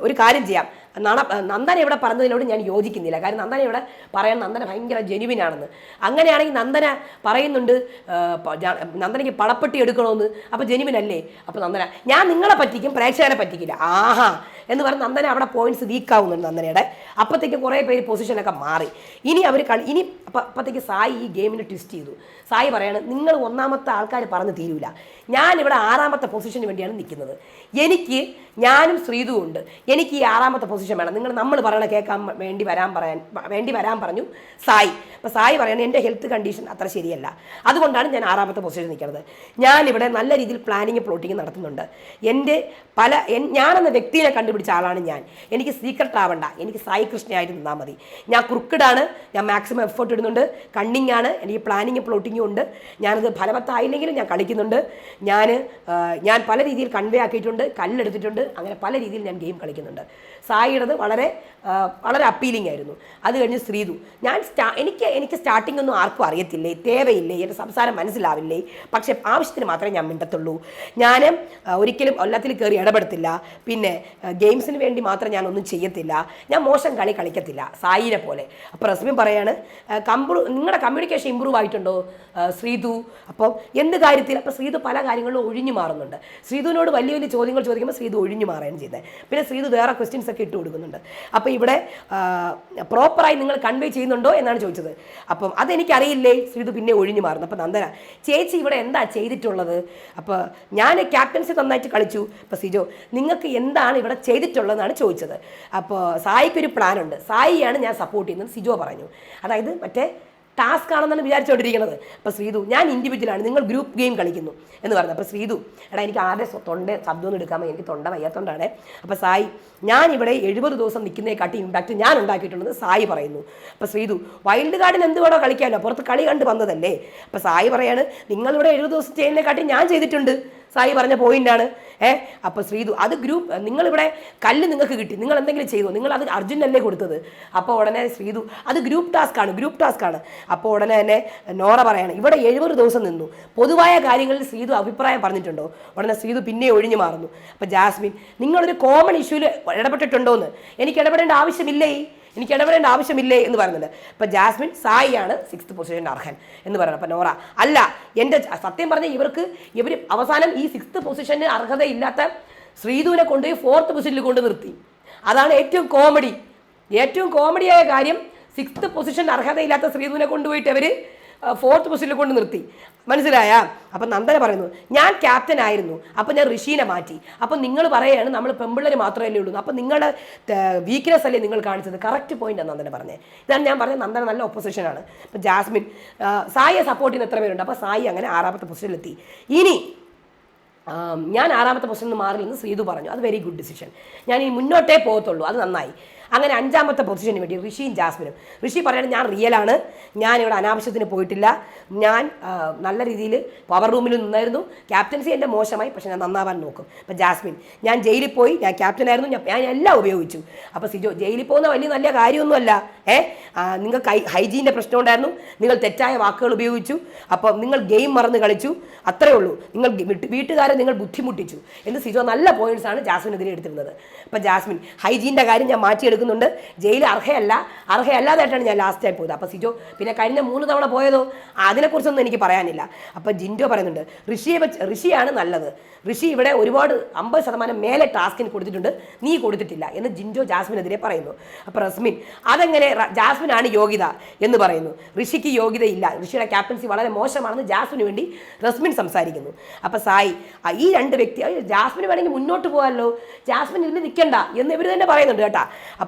ഒരു കാര്യം ചെയ്യാം. നണ നന്ദന ഇവിടെ പറഞ്ഞതിനോട് ഞാൻ യോജിക്കുന്നില്ല. കാരണം നന്ദന ഇവിടെ പറയാൻ നന്ദന ഭയങ്കര ജെനുവിനാണെന്ന് അങ്ങനെയാണെങ്കിൽ നന്ദന പറയുന്നുണ്ട് നന്ദനയ്ക്ക് പടപ്പെട്ടി എടുക്കണമെന്ന് അപ്പോൾ ജെനുവിൻ അല്ലേ? അപ്പോൾ നന്ദന ഞാൻ നിങ്ങളെ പറ്റിക്കും പ്രേക്ഷകരെ പറ്റിക്കില്ല. ആഹാ. എന്ന് പറഞ്ഞ് നന്ദന അവിടെ പോയിന്റ്സ് വീക്കാവുന്നുണ്ട് നന്ദനയുടെ. അപ്പോഴത്തേക്ക് കുറേ പേര് പൊസിഷനൊക്കെ മാറി. ഇനി അവർ കളി ഇനി അപ്പം അപ്പോഴത്തേക്ക് സായി ഈ ഗെയിമിനെ ട്വിസ്റ്റ് ചെയ്തു. സായി പറയാണ് നിങ്ങൾ ഒന്നാമത്തെ ആൾക്കാർ പറഞ്ഞ് തീരൂല. ഞാൻ ഇവിടെ ആറാമത്തെ പൊസിഷന് വേണ്ടിയാണ് നിൽക്കുന്നത്. എനിക്ക് ഞാനും ശ്രീതു ഉണ്ട്. എനിക്ക് ഈ ആറാമത്തെ പൊസിഷൻ വേണം. നിങ്ങൾ നമ്മൾ പറയണ കേൾക്കാൻ വേണ്ടി വരാൻ പറയാൻ വേണ്ടി വരാൻ പറഞ്ഞു. സായി. അപ്പോൾ സായി പറയണത് എന്റെ ഹെൽത്ത് കണ്ടീഷൻ അത്ര ശരിയല്ല. അതുകൊണ്ടാണ് ഞാൻ ആറാമത്തെ പൊസിഷൻ നിൽക്കുന്നത്. ഞാനിവിടെ നല്ല രീതിയിൽ പ്ലാനിങ് പ്ലോട്ടിങ് നടത്തുന്നുണ്ട്. എന്റെ പല ഞാനെന്ന വ്യക്തിയെ കണ്ടുപിടിച്ച ആളാണ് ഞാൻ. എനിക്ക് സീക്രട്ട് ആവണ്ട. എനിക്ക് സായി കൃഷ്ണയായിട്ട് നിന്നാൽ മതി. ഞാൻ ക്രുക്കഡാണ് ഞാൻ മാക്സിമം എഫേർട്ട് ഇടുന്നുണ്ട്. കണ്ണിങ്ങാണ് എനിക്ക് പ്ലാനിങ് പ്ലോട്ടിങ്ങും ഉണ്ട്. ഞാനത് ഫലവത്തായില്ലെങ്കിലും ഞാൻ കളിക്കുന്നുണ്ട്. ഞാൻ ഞാൻ പല രീതിയിൽ കൺവേ ആക്കിയിട്ടുണ്ട് കല്ലെടുത്തിട്ടുണ്ട് അങ്ങനെ പല രീതിയിൽ ഞാൻ ഗെയിം കളിക്കുന്നുണ്ട്. സായിയുടേത് വളരെ വളരെ അപ്പീലിംഗ് ആയിരുന്നു. അത് കഴിഞ്ഞ് ശ്രീതു. ഞാൻ സ്റ്റാ എനിക്ക് എനിക്ക് സ്റ്റാർട്ടിംഗ് ഒന്നും ആർക്കും അറിയത്തില്ലേ തേവയില്ലേ എന്റെ സംസാരം മനസ്സിലാവില്ലേ പക്ഷേ ആവശ്യത്തിന് മാത്രമേ ഞാൻ മിണ്ടത്തുള്ളൂ. ഞാൻ ഒരിക്കലും എല്ലാത്തിൽ കയറി ഇടപെടത്തില്ല. പിന്നെ ഗെയിംസിന് വേണ്ടി മാത്രം ഞാൻ ഒന്നും ചെയ്യത്തില്ല. ഞാൻ മോശം കളി കളിക്കത്തില്ല സായിനെ പോലെ. അപ്പോൾ റസ്മിയും പറയാണ് കമ്പ്രൂ നിങ്ങളുടെ കമ്മ്യൂണിക്കേഷൻ ഇമ്പ്രൂവ് ആയിട്ടുണ്ടോ ശ്രീതു? അപ്പോൾ എന്ത് കാര്യത്തിൽ അപ്പോൾ ശ്രീതു പല കാര്യങ്ങളും ഒഴിഞ്ഞു മാറുന്നുണ്ട്. ശ്രീതുവിനോട് വലിയ വലിയ ചോദ്യങ്ങൾ ചോദിക്കുമ്പോൾ ശ്രീതു ഒഴിഞ്ഞു മാറുകയാണ് ചെയ്യുന്നത്. പിന്നെ ശ്രീതു വേറെ ക്വസ്റ്റ്യൻസ് ഒക്കെ ഇട്ട് കൊടുക്കുന്നുണ്ട്. അപ്പോൾ ഇവിടെ പ്രോപ്പറായി നിങ്ങൾ കൺവേ ചെയ്യുന്നുണ്ടോ എന്നാണ് ചോദിച്ചത്. അപ്പം അതെനിക്കറിയില്ലേ? ശ്രീതു പിന്നെ ഒഴിഞ്ഞു മാറുന്നു. അപ്പോൾ നന്ദന ചേച്ചി ഇവിടെ എന്താ ചെയ്തിട്ടുള്ളത്? അപ്പോൾ ഞാൻ ക്യാപ്റ്റൻസി നന്നായിട്ട് കളിച്ചു. അപ്പോൾ സിജോ നിങ്ങൾക്ക് എന്താണ് ഇവിടെ ചെയ്തിട്ടുള്ളതെന്നാണ് ചോദിച്ചത്. അപ്പോൾ സായിക്കൊരു പ്ലാനുണ്ട് സായിയാണ് ഞാൻ സപ്പോർട്ട് ചെയ്യുന്നത്. സിജോ പറഞ്ഞു. അതായത് മറ്റേ ടാസ്ക് ആണെന്നാണ് വിചാരിച്ചുകൊണ്ടിരിക്കുന്നത് അപ്പോൾ ശ്രീതു ഞാൻ ഇൻഡിവിജ്വലാണ് നിങ്ങൾ ഗ്രൂപ്പ് ഗെയിം കളിക്കുന്നു എന്ന് പറഞ്ഞു. അപ്പോൾ ശ്രീതു എടാ എനിക്ക് ആരുടെ തൊണ്ട ശബ്ദമൊന്നും എടുക്കാൻ എനിക്ക് തൊണ്ട വയ്യാത്തോണ്ടാണ്. അപ്പോൾ സായി ഞാൻ ഇവിടെ എഴുപത് ദിവസം നിൽക്കുന്നതിനെക്കാട്ടി ഇമ്പാക്റ്റ് ഞാൻ ഉണ്ടാക്കിയിട്ടുണ്ടെന്ന് സായി പറയുന്നു. അപ്പോൾ ശ്രീതു വൈൽഡ് കാർഡിന് എന്ത് വേണോ കളിക്കാമല്ലോ പുറത്ത് കളി കണ്ട് വന്നതല്ലേ? അപ്പോൾ സായി പറയാണ് നിങ്ങളിവിടെ എഴുപത് ദിവസം ചെയ്യുന്നതിനെക്കാട്ടി ഞാൻ ചെയ്തിട്ടുണ്ട്. സായി പറഞ്ഞ പോയിന്റാണ് ഏഹ് അപ്പോൾ ശ്രീതു അത് ഗ്രൂപ്പ് നിങ്ങൾ ഇവിടെ കല്ല് നിങ്ങൾക്ക് കിട്ടി. നിങ്ങൾ എന്തെങ്കിലും ചെയ്തു. നിങ്ങൾ അത് അർജുനല്ലേ കൊടുത്തത്. അപ്പോൾ ഉടനെ ശ്രീതു അത് ഗ്രൂപ്പ് ടാസ്ക് ആണ് ഗ്രൂപ്പ് ടാസ്ക് ആണ്. അപ്പോൾ ഉടനെ തന്നെ നോറ പറയാണ് ഇവിടെ എഴുപത് ദിവസം നിന്നു. പൊതുവായ കാര്യങ്ങളിൽ ശ്രീതു അഭിപ്രായം പറഞ്ഞിട്ടുണ്ടോ? ഉടനെ ശ്രീതു പിന്നെ ഒഴിഞ്ഞു മാറുന്നു. അപ്പോൾ ജാസ്മിൻ നിങ്ങളൊരു കോമൺ ഇഷ്യൂവിൽ ഇടപെട്ടിട്ടുണ്ടോ എന്ന് എനിക്ക് ഇടപെടേണ്ട ആവശ്യമില്ലേ? എനിക്ക് ഇടപെടേണ്ട ആവശ്യമില്ലേ എന്ന് പറയുന്നുണ്ട്. ഇപ്പം ജാസ്മിൻ സായി ആണ് സിക്സ്ത് പൊസിഷന്റെ അർഹൻ എന്ന് പറയുന്നത്. അപ്പം നോറ അല്ല എന്റെ സത്യം പറഞ്ഞ ഇവർക്ക് ഇവർ അവസാനം ഈ സിക്സ്ത് പൊസിഷന് അർഹതയില്ലാത്ത ശ്രീധുവിനെ കൊണ്ടുപോയി ഫോർത്ത് പൊസിഷനിൽ കൊണ്ട് നിർത്തി. അതാണ് ഏറ്റവും കോമഡി ഏറ്റവും കോമഡിയായ കാര്യം സിക്സ്ത് പൊസിഷൻ അർഹതയില്ലാത്ത ശ്രീധുവിനെ കൊണ്ടുപോയിട്ട് അവർ ഫോർത്ത് പൊസിഷനിൽ കൊണ്ട് നിർത്തി. മനസ്സിലായ? അപ്പം നന്ദന പറയുന്നു ഞാൻ ക്യാപ്റ്റൻ ആയിരുന്നു. അപ്പം ഞാൻ ഋഷീനെ മാറ്റി. അപ്പം നിങ്ങൾ പറയുകയാണ് നമ്മൾ പെമ്പിള്ളേർ മാത്രമല്ലേ ഉള്ളൂ. അപ്പം നിങ്ങളുടെ വീക്ക്നെസ് അല്ലേ നിങ്ങൾ കാണിച്ചത്? കറക്റ്റ് പോയിന്റ് നന്ദന പറഞ്ഞത് ഇതാണ് ഞാൻ പറഞ്ഞത് നന്ദന നല്ല ഒപ്പോസിഷനാണ് അപ്പം ജാസ്മിൻ സായിയെ സപ്പോർട്ട് ചെയ്യുന്ന എത്ര പേരുണ്ട്? അപ്പോൾ സായി അങ്ങനെ ആറാമത്തെ പൊസിഷനിലെത്തി ഇനി ഞാൻ ആറാമത്തെ പൊസിഷനിൽ മാറില്ലെന്ന് ശ്രീതു പറഞ്ഞു. അത് വെരി ഗുഡ് ഡിസിഷൻ ഞാൻ ഈ മുന്നോട്ടേ പോകത്തുള്ളൂ. അത് നന്നായി. അങ്ങനെ അഞ്ചാമത്തെ പൊസിഷന് വേണ്ടി ഋഷിയും ജാസ്മിനും. ഋഷി പറയുന്നത് ഞാൻ റിയലാണ് ഞാൻ ഇവിടെ അനാവശ്യത്തിന് പോയിട്ടില്ല. ഞാൻ നല്ല രീതിയിൽ പവർ റൂമിൽ നിന്നായിരുന്നു. ക്യാപ്റ്റൻസി എന്റെ മോശമായി പക്ഷെ ഞാൻ നന്നാവാൻ നോക്കും. അപ്പം ജാസ്മിൻ ഞാൻ ജയിലിൽ പോയി. ഞാൻ ക്യാപ്റ്റനായിരുന്നു ഞാൻ ഞാൻ എല്ലാം ഉപയോഗിച്ചു. അപ്പോൾ സിജോ ജയിലിൽ പോകുന്ന വലിയ നല്ല കാര്യമൊന്നുമല്ല. ഏ നിങ്ങൾക്ക് ഹൈജീന്റെ പ്രശ്നം ഉണ്ടായിരുന്നു. നിങ്ങൾ തെറ്റായ വാക്കുകൾ ഉപയോഗിച്ചു. അപ്പോൾ നിങ്ങൾ ഗെയിം മറന്ന് കളിച്ചു. അത്രയേ ഉള്ളൂ. നിങ്ങൾ വീട്ടുകാരെ നിങ്ങൾ ബുദ്ധിമുട്ടിച്ചു. എന്ന് സിജോ നല്ല പോയിന്റ്സ് ആണ് ജാസ്മിനെതിരെ എടുത്തിരുന്നത്. അപ്പം ജാസ്മിൻ ഹൈജീന്റെ കാര്യം ഞാൻ മാറ്റിയെടുക്കുന്നുണ്ട് ജയിൽ അർഹയല്ല. അർഹയല്ലാതായിട്ടാണ് ഞാൻ ലാസ്റ്റ് ടൈം പോയത്. അപ്പോൾ സിജോ പിന്നെ കഴിഞ്ഞ മൂന്ന് തവണ പോയതോ? അതിനെക്കുറിച്ചൊന്നും എനിക്ക് പറയാനില്ല. അപ്പോൾ ജിൻഡോ പറയുന്നുണ്ട് ഋഷിയെ വെച്ച് ഋഷിയാണ് നല്ലത്. ഋഷി ഇവിടെ ഒരുപാട് അമ്പത് ശതമാനം മേലെ ടാസ്കിന് കൊടുത്തിട്ടുണ്ട്. നീ കൊടുത്തിട്ടില്ല. എന്ന് ജിൻഡോ ജാസ്മിനെതിരെ പറയുന്നു. അപ്പോൾ റസ്മിൻ അതെങ്ങനെ ജാസ്മിനാണ് യോഗ്യത? എന്ന് പറയുന്നു. ഋഷിക്ക് യോഗ്യതയില്ല. ഋഷിയുടെ ക്യാപ്റ്റൻസി വളരെ മോശമാണെന്ന് ജാസ്മിന് വേണ്ടി റസ്മിൻ സംസാരിക്കുന്നു. അപ്പോൾ സായി ഈ രണ്ട് വ്യക്തി ജാസ്മിന് വേണമെങ്കിൽ മുന്നോട്ട് പോകാമല്ലോ ജാസ്മിൻ ഇതിൽ നിൽക്കണ്ട എന്ന് ഇവർ തന്നെ പറയുന്നുണ്ട് കേട്ടാ.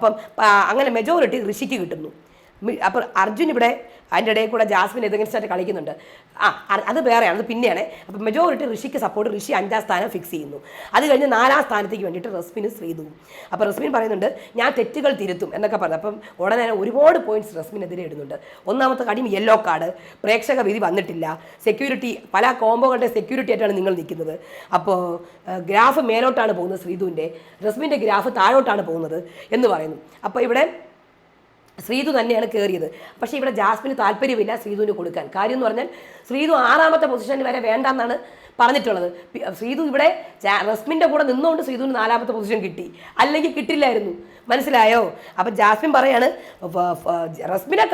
അപ്പം അങ്ങനെ മെജോറിറ്റി ഋഷിക്ക് കിട്ടുന്നു. അപ്പോൾ അർജുൻ ഇവിടെ അതിന്റെ ഇടയിൽ കൂടെ ജാസ്മിൻ എതിർസ്റ്റായിട്ട് കളിക്കുന്നുണ്ട്. ആ അത് വേറെയാണ് അത് പിന്നെയാണ്. അപ്പം മെജോറിറ്റി ഋഷിക്ക് സപ്പോർട്ട് ഋഷി അഞ്ചാം സ്ഥാനം ഫിക്സ് ചെയ്യുന്നു. അത് കഴിഞ്ഞ് നാലാം സ്ഥാനത്തേക്ക് വേണ്ടിയിട്ട് റസ്മിനും ശ്രീതുവും അപ്പോൾ റസ്മിൻ പറയുന്നുണ്ട് ഞാൻ തെറ്റുകൾ തിരുത്തും എന്നൊക്കെ പറഞ്ഞു. അപ്പം ഉടനെ ഒരുപാട് പോയിന്റ്സ് റസ്മിനെതിരെ ഇടുന്നുണ്ട്. ഒന്നാമത്തെ കാര്യം യെല്ലോ കാർഡ് പ്രേക്ഷക വിധി വന്നിട്ടില്ല. സെക്യൂരിറ്റി പല കോംബോകളുടെ സെക്യൂരിറ്റി ആയിട്ടാണ് നിങ്ങൾ നിൽക്കുന്നത്. അപ്പോൾ ഗ്രാഫ് മേലോട്ടാണ് പോകുന്നത് ശ്രീതുവിന്റെ റസ്മിന്റെ ഗ്രാഫ് താഴോട്ടാണ് പോകുന്നത് എന്ന് പറയുന്നു. അപ്പോൾ ഇവിടെ ശ്രീതു തന്നെയാണ് കയറിയത് പക്ഷേ ഇവിടെ ജാസ്മിന് താല്പര്യമില്ല ശ്രീതുവിന് കൊടുക്കാൻ. കാര്യം എന്ന് പറഞ്ഞാൽ ശ്രീതു ആറാമത്തെ പൊസിഷനിൽ വരെ വേണ്ടെന്നാണ് പറഞ്ഞിട്ടുള്ളത്. സീതു ഇവിടെ റസ്മിന്റെ കൂടെ നിന്നുകൊണ്ട് ശ്രീതുവിന് നാലാമത്തെ പൊസിഷൻ കിട്ടി. അല്ലെങ്കിൽ കിട്ടില്ലായിരുന്നു. മനസ്സിലായോ? അപ്പം ജാസ്മിൻ പറയാണ് റസ്മിനെ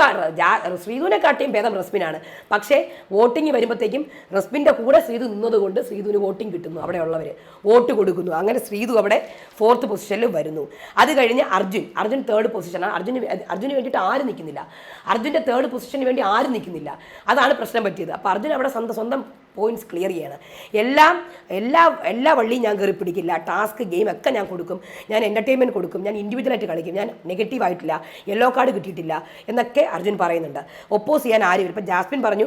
സീതുവിനെ കാട്ടിയും ഭേദം റസ്മിനാണ്. പക്ഷേ വോട്ടിംഗ് വരുമ്പോഴത്തേക്കും റസ്മിന്റെ കൂടെ ശ്രീതു നിന്നതുകൊണ്ട് ശ്രീതുവിന് വോട്ടിംഗ് കിട്ടുന്നു അവിടെയുള്ളവർ വോട്ട് കൊടുക്കുന്നു. അങ്ങനെ ശ്രീതു അവിടെ ഫോർത്ത് പൊസിഷനിൽ വരുന്നു. അത് കഴിഞ്ഞ് അർജുൻ അർജുൻ തേർഡ് പൊസിഷനാണ് അർജുന് അർജുന് വേണ്ടിയിട്ട് ആരും നിൽക്കുന്നില്ല. അർജുന്റെ തേർഡ് പൊസിഷന് വേണ്ടി ആരും നിൽക്കുന്നില്ല. അതാണ് പ്രശ്നം പറ്റിയത്. അപ്പോൾ അർജുൻ അവിടെ സ്വന്തം സ്വന്തം പോയിന്റ്സ് ക്ലിയർ ചെയ്യണം. എല്ലാം എല്ലാ എല്ലാ വള്ളിയും ഞാൻ കയറി പിടിക്കില്ല ടാസ്ക് ഗെയിം ഒക്കെ ഞാൻ കൊടുക്കും. ഞാൻ എന്റർടൈൻമെന്റ് കൊടുക്കും. ഞാൻ ഇൻഡിവിജ്വലായിട്ട് കളിക്കും. ഞാൻ നെഗറ്റീവ് ആയിട്ടില്ല. യെല്ലോ കാർഡ് കിട്ടിയിട്ടില്ല. എന്നൊക്കെ അർജുൻ പറയുന്നുണ്ട്. ഒപ്പോസ് ചെയ്യാൻ ആരും ഇപ്പം ജാസ്മിൻ പറഞ്ഞു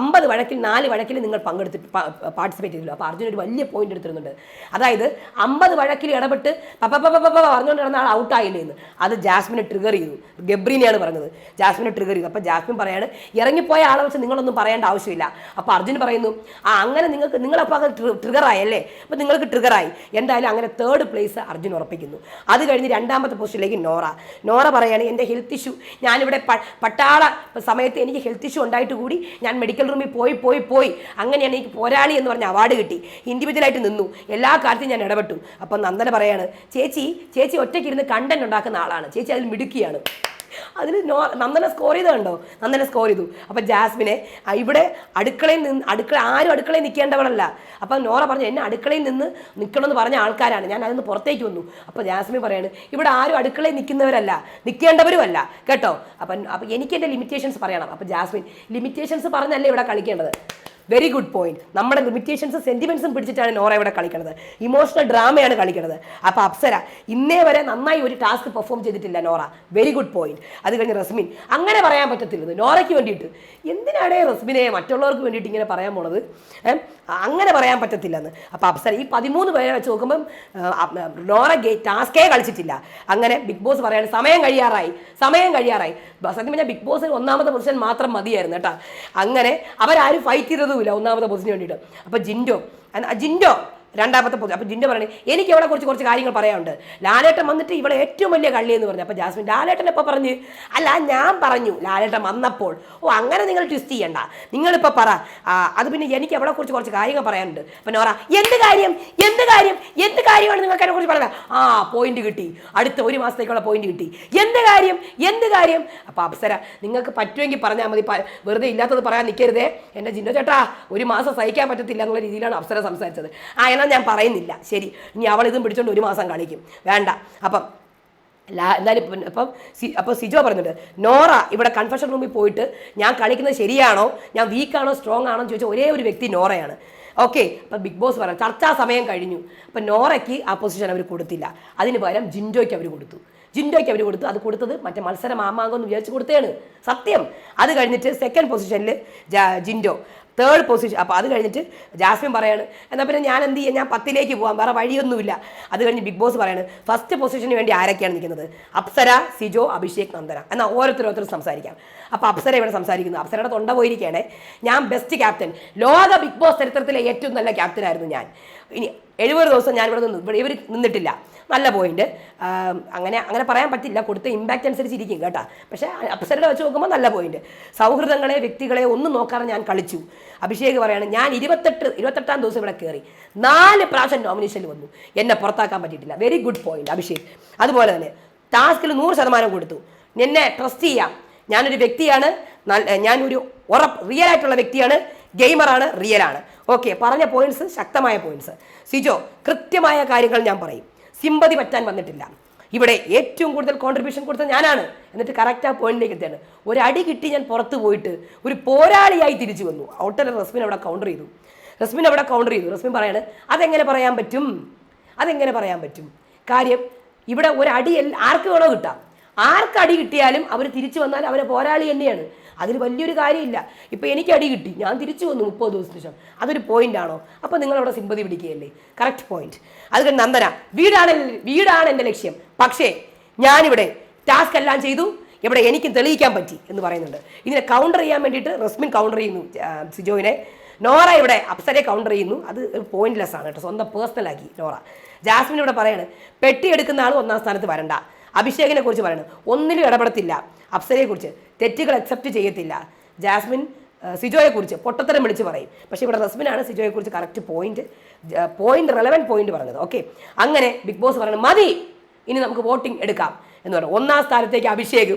അമ്പത് വഴക്കിൽ നാല് വഴക്കിൽ നിങ്ങൾ പങ്കെടുത്തിട്ട് പാർട്ടിസിപ്പേറ്റ് ചെയ്തില്ല അപ്പോൾ അർജുൻ ഒരു വലിയ പോയിന്റ് എടുത്തിരുന്നുണ്ട്. അതായത് അമ്പത് വഴക്കിൽ ഇടപെട്ട് പപ്പ പറഞ്ഞുകൊണ്ട് നടന്ന ആൾ ഔട്ടായില്ലേ എന്ന്. അത് ജാസ്മിനെ ട്രിഗർ ചെയ്തു. ഗബ്രീനെയാണ് പറഞ്ഞത്. ജാസ്മിനെ ട്രിഗർ ചെയ്തു. അപ്പോൾ ജാസ്മിൻ പറയാണ് ഇറങ്ങിപ്പോയ ആളെ വെച്ച് നിങ്ങളൊന്നും പറയേണ്ട ആവശ്യമില്ല. അപ്പോൾ അർജുൻ പറയുന്നു. ആ അങ്ങനെ നിങ്ങൾക്ക് നിങ്ങളപ്പോൾ അത് ട്രിഗറായി അല്ലേ? അപ്പോൾ നിങ്ങൾക്ക് ട്രിഗറായി എന്തായാലും അങ്ങനെ തേർഡ് പ്ലേസ് അർജുൻ ഉറപ്പിക്കുന്നു. അത് കഴിഞ്ഞ് രണ്ടാമത്തെ പൊസിഷനിലേക്ക് നോറ. നോറ പറയാണ് എന്റെ ഹെൽത്ത് ഇഷ്യൂ ഞാനിവിടെ പട്ടാള സമയത്ത് എനിക്ക് ഹെൽത്ത് ഇഷ്യൂ ഉണ്ടായിട്ട് കൂടി ഞാൻ മെഡിക്കൽ റൂമിൽ പോയി പോയി പോയി. അങ്ങനെയാണ് എനിക്ക് പോരാളി എന്ന് പറഞ്ഞ അവാർഡ് കിട്ടി. ഇൻഡിവിജ്വലായിട്ട് നിന്നു. എല്ലാ കാര്യത്തിലും ഞാൻ ഇടപെട്ടു. അപ്പം നന്ദന പറയാണ് ചേച്ചി ചേച്ചി ഒറ്റയ്ക്ക് ഇരുന്ന് കണ്ടന്റ് ഉണ്ടാക്കുന്ന ആളാണ്. ചേച്ചി അതിൽ മിടുക്കിയാണ്. അതിൽ നോ നന്ദന സ്കോർ ചെയ്ത് കണ്ടോ? നന്ദന സ്കോർ ചെയ്തു. അപ്പം ജാസ്മിനെ ഇവിടെ അടുക്കളയിൽ നിന്ന് അടുക്കള ആരും അടുക്കളയിൽ നിൽക്കേണ്ടവളല്ല. അപ്പം നോറ പറഞ്ഞു എന്നെ അടുക്കളയിൽ നിന്ന് നിൽക്കണമെന്ന് പറഞ്ഞ ആൾക്കാരാണ്. ഞാൻ അതിന് പുറത്തേക്ക് വന്നു. അപ്പോൾ ജാസ്മിൻ പറയാണ് ഇവിടെ ആരും അടുക്കളയിൽ നിൽക്കുന്നവരല്ല. നിൽക്കേണ്ടവരുമല്ല. കേട്ടോ? അപ്പം അപ്പം എനിക്ക് എന്റെ ലിമിറ്റേഷൻസ് പറയണം. അപ്പം ജാസ്മിൻ ലിമിറ്റേഷൻസ് പറഞ്ഞല്ലേ ഇവിടെ കളിക്കേണ്ടത്? വെരി ഗുഡ് പോയിന്റ് നമ്മുടെ ലിമിറ്റേഷൻസും സെന്റിമെന്റ്സും പിടിച്ചിട്ടാണ് നോറ ഇവിടെ കളിക്കുന്നത് ഇമോഷണൽ ഡ്രാമയാണ് കളിക്കുന്നത് അപ്പോൾ അപ്സര ഇന്നേ വരെ നന്നായി ഒരു ടാസ്ക് പെർഫോം ചെയ്തിട്ടില്ല നോറ. വെരി ഗുഡ് പോയിന്റ് അത് കഴിഞ്ഞ് റസ്മിൻ. അങ്ങനെ പറയാൻ പറ്റത്തില്ല നോറയ്ക്ക് വേണ്ടിയിട്ട്. എന്തിനാണ് റസ്മിനെ മറ്റുള്ളവർക്ക് വേണ്ടിയിട്ട് ഇങ്ങനെ പറയാൻ പോണത്? അങ്ങനെ പറയാൻ പറ്റത്തില്ലെന്ന്. അപ്പോൾ അപ്സര ഈ പതിമൂന്ന് പേരെ വെച്ച് നോക്കുമ്പം നോറ ഗേ ടാസ്കേ കളിച്ചിട്ടില്ല. അങ്ങനെ ബിഗ് ബോസ് പറയാണ് സമയം കഴിയാറായി. സമയം കഴിയാറായി. സത്യം പറഞ്ഞാൽ ബിഗ് ബോസിന് ഒന്നാമത്തെ പുരുഷൻ മാത്രം മതിയായിരുന്നു കേട്ടോ. അങ്ങനെ അവരാരും ഫൈറ്റ് ചെയ്തതുമില്ല ഒന്നാമത്തെ പൊസിഷന് വേണ്ടിയിട്ട്. അപ്പോൾ ജിൻഡോ ജിൻഡോ രണ്ടാമത്തെ പൊതു അപ്പോൾ ജിന്റെ പറയണേ എനിക്ക് ഇവിടെ കുറച്ച് കുറച്ച് കാര്യങ്ങൾ പറയാനുണ്ട്. ലാലേട്ടൻ വന്നിട്ട് ഇവിടെ ഏറ്റവും വലിയ കള്ളി എന്ന് പറഞ്ഞു. അപ്പോൾ ജാസ്മിൻ ലാലേട്ടൻ ഇപ്പോൾ പറഞ്ഞ്? അല്ല ഞാൻ പറഞ്ഞു. ലാലേട്ടൻ വന്നപ്പോൾ. ഓ അങ്ങനെ നിങ്ങൾ ട്വിസ്റ്റ് ചെയ്യണ്ട. നിങ്ങളിപ്പോൾ പറ. അത് പിന്നെ എനിക്ക് അവിടെ കുറിച്ച് കുറച്ച് കാര്യങ്ങൾ പറയാനുണ്ട്. അപ്പം നോറ എന്ത് കാര്യം? എന്ത് കാര്യം? എന്ത് കാര്യമാണ് നിങ്ങൾക്ക് അതിനെ കുറിച്ച് പറയുന്നത് ആ പോയിന്റ് കിട്ടി. അടുത്ത ഒരു മാസത്തേക്കുള്ള പോയിന്റ് കിട്ടി. എന്ത് കാര്യം? എന്ത് കാര്യം? അപ്പോൾ അപ്സര നിങ്ങൾക്ക് പറ്റുമെങ്കിൽ പറഞ്ഞാൽ മതി. വെറുതെ ഇല്ലാത്തത് പറയാൻ നിൽക്കരുതേ. എന്റെ ജിന്നോ ചേട്ടാ ഒരു മാസം സഹിക്കാൻ പറ്റത്തില്ല എന്നുള്ള രീതിയിലാണ് അപ്സര സംസാരിച്ചത്. ആ എന്നാൽ ഞാൻ പറയുന്നില്ല. ശരി. ഇനി അവൾ ഇതും പിടിച്ചോണ്ട് ഒരു മാസം കളിക്കും. വേണ്ട. അപ്പം ലാ ഇപ്പം ഇപ്പം സി അപ്പോൾ സിജോ പറഞ്ഞിട്ട് നോറ ഇവിടെ കൺഫെഷൻ റൂമിൽ പോയിട്ട് ഞാൻ കളിക്കുന്നത് ശരിയാണോ? ഞാൻ വീക്കാണോ സ്ട്രോങ് ആണോ? എന്ന് ചോദിച്ചാൽ ഒരേ ഒരു വ്യക്തി നോറയാണ്. ഓക്കെ അപ്പം ബിഗ് ബോസ് പറയാം ചർച്ചാ സമയം കഴിഞ്ഞു. അപ്പം നോറയ്ക്ക് ആ പൊസിഷൻ അവർ കൊടുത്തില്ല. അതിന് പകരം ജിൻഡോയ്ക്ക് അവർ കൊടുത്തു. ജിൻഡോയ്ക്ക് അവർ കൊടുത്തു. അത് കൊടുത്തത് മറ്റേ മത്സരം മാമാങ്കം എന്ന് വിചാരിച്ച് കൊടുത്തതാണ് സത്യം. അത് കഴിഞ്ഞിട്ട് സെക്കൻഡ് പൊസിഷനിൽ ജിൻഡോ. തേർഡ് പൊസിഷൻ അപ്പോൾ അത് കഴിഞ്ഞിട്ട് ജാസ്മിൻ പറയാണ് എന്നാൽ പിന്നെ ഞാൻ എന്ത് ചെയ്യാം? ഞാൻ പത്തിലേക്ക് പോകാം വേറെ വഴിയൊന്നുമില്ല. അത് കഴിഞ്ഞ് ബിഗ് ബോസ് പറയാണ് ഫസ്റ്റ് പൊസിഷന് വേണ്ടി ആരൊക്കെയാണ് നിൽക്കുന്നത്? അപ്സര സിജോ അഭിഷേക് നന്ദന. എന്നാൽ ഓരോരുത്തർ സംസാരിക്കാം. അപ്പോൾ അപ്സര ഇവിടെ സംസാരിക്കുന്നു. അപ്സരയുടെ തൊണ്ട പോയിരിക്കുകയാണ്. ഞാൻ ബെസ്റ്റ് ക്യാപ്റ്റൻ ലോക ബിഗ് ബോസ് ചരിത്രത്തിലെ ഏറ്റവും നല്ല ക്യാപ്റ്റനായിരുന്നു ഞാൻ. ഇനി എഴുപത് ദിവസം ഞാൻ ഇവിടെ നിന്നു ഇവിടെ ഇവർ നിന്നിട്ടില്ല. നല്ല പോയിന്റ് അങ്ങനെ അങ്ങനെ പറയാൻ പറ്റില്ല. കൊടുത്ത ഇമ്പാക്റ്റ് അനുസരിച്ച് ഇരിക്കും കേട്ടോ. പക്ഷേ അപ്സരയുടെ വെച്ച് നോക്കുമ്പോൾ നല്ല പോയിന്റ് സൗഹൃദങ്ങളെ വ്യക്തികളെ ഒന്നും നോക്കാതെ ഞാൻ കളിച്ചു. അഭിഷേക് പറയാണ് ഞാൻ ഇരുപത്തെട്ട് ഇരുപത്തെട്ടാം ദിവസം ഇവിടെ കയറി നാല് പ്രാവശ്യം നോമിനേഷനിൽ വന്നു. എന്നെ പുറത്താക്കാൻ പറ്റിയിട്ടില്ല. Very good point Abhishek. അതുപോലെ തന്നെ ടാസ്കിൽ നൂറ് ശതമാനം കൊടുത്തു. എന്നെ ട്രസ്റ്റ് ചെയ്യാം. ഞാനൊരു വ്യക്തിയാണ്. ഞാൻ ഞാനൊരു ഉറപ്പ് റിയൽ ആയിട്ടുള്ള വ്യക്തിയാണ്. ഗെയിമറാണ് ആണ് ഓക്കെ പറഞ്ഞ പോയിന്റ്സ് ശക്തമായ പോയിന്റ്സ് സിജോ കൃത്യമായ കാര്യങ്ങൾ ഞാൻ പറയും. സിമ്പതി പറ്റാൻ വന്നിട്ടില്ല. ഇവിടെ ഏറ്റവും കൂടുതൽ കോൺട്രിബ്യൂഷൻ കൊടുത്ത ഞാനാണ്. എന്നിട്ട് കറക്റ്റ് ആ പോയിന്റിലേക്ക് എത്തിയാണ്. ഒരു അടി കിട്ടി ഞാൻ പുറത്ത് പോയിട്ട് ഒരു പോരാളിയായി തിരിച്ചു വന്നു. ഔട്ടർ റസ്മിൻ അവിടെ കൗണ്ടർ ചെയ്തു. റസ്മിൻ അവിടെ കൗണ്ടർ ചെയ്തു. റസ്മിൻ പറയാണ് അതെങ്ങനെ പറയാൻ പറ്റും? അതെങ്ങനെ പറയാൻ പറ്റും? കാര്യം ഇവിടെ ഒരു അടി ആർക്ക് വേണോ കിട്ടാം. ആർക്ക് അടി കിട്ടിയാലും അവർ തിരിച്ചു വന്നാൽ അവരെ പോരാളി തന്നെയാണ്. അതിൽ വലിയൊരു കാര്യമില്ല. ഇപ്പം എനിക്ക് അടി കിട്ടി. ഞാൻ തിരിച്ചു വന്നു മുപ്പത് ദിവസത്തിന് ശേഷം. അതൊരു പോയിന്റ് ആണോ? അപ്പോൾ നിങ്ങളവിടെ സിമ്പതി പിടിക്കുകയല്ലേ? കറക്റ്റ് പോയിന്റ് അത് കഴിഞ്ഞ് നന്ദന. വീടാണ് വീടാണ് എന്റെ ലക്ഷ്യം. പക്ഷേ ഞാനിവിടെ ടാസ്ക് എല്ലാം ചെയ്തു. ഇവിടെ എനിക്ക് തെളിയിക്കാൻ പറ്റി എന്ന് പറയുന്നുണ്ട്. ഇതിനെ കൗണ്ടർ ചെയ്യാൻ വേണ്ടിയിട്ട് റസ്മിൻ കൗണ്ടർ ചെയ്യുന്നു സിജോയിനെ. നോറ ഇവിടെ അപ്സരെ കൗണ്ടർ ചെയ്യുന്നു. അത് പോയിന്റ്ലെസ് ആണ് കേട്ടോ. സ്വന്തം പേഴ്സണലാക്കി നോറ. ജാസ്മിൻ ഇവിടെ പറയാണ് പെട്ടി എടുക്കുന്ന ആൾ ഒന്നാം സ്ഥാനത്ത് വരണ്ട. അഭിഷേകിനെ കുറിച്ച് പറയണം. ഒന്നിലും ഇടപെടത്തില്ല. അപ്സരയെ കുറിച്ച്. തെറ്റുകൾ അക്സെപ്റ്റ് ചെയ്യത്തില്ല. ജാസ്മിൻ സിജോയെ കുറിച്ച്. പൊട്ടത്തരം വിളിച്ച് പറയും. പക്ഷേ ഇവിടെ റസ്മിനാണ് സിജോയെ കുറിച്ച് correct point point relevant point പറഞ്ഞത്. ഓക്കെ അങ്ങനെ ബിഗ് ബോസ് പറയുന്നത് മതി. ഇനി നമുക്ക് വോട്ടിംഗ് എടുക്കാം. എന്ന് പറഞ്ഞു. ഒന്നാം സ്ഥാനത്തേക്ക് അഭിഷേക്.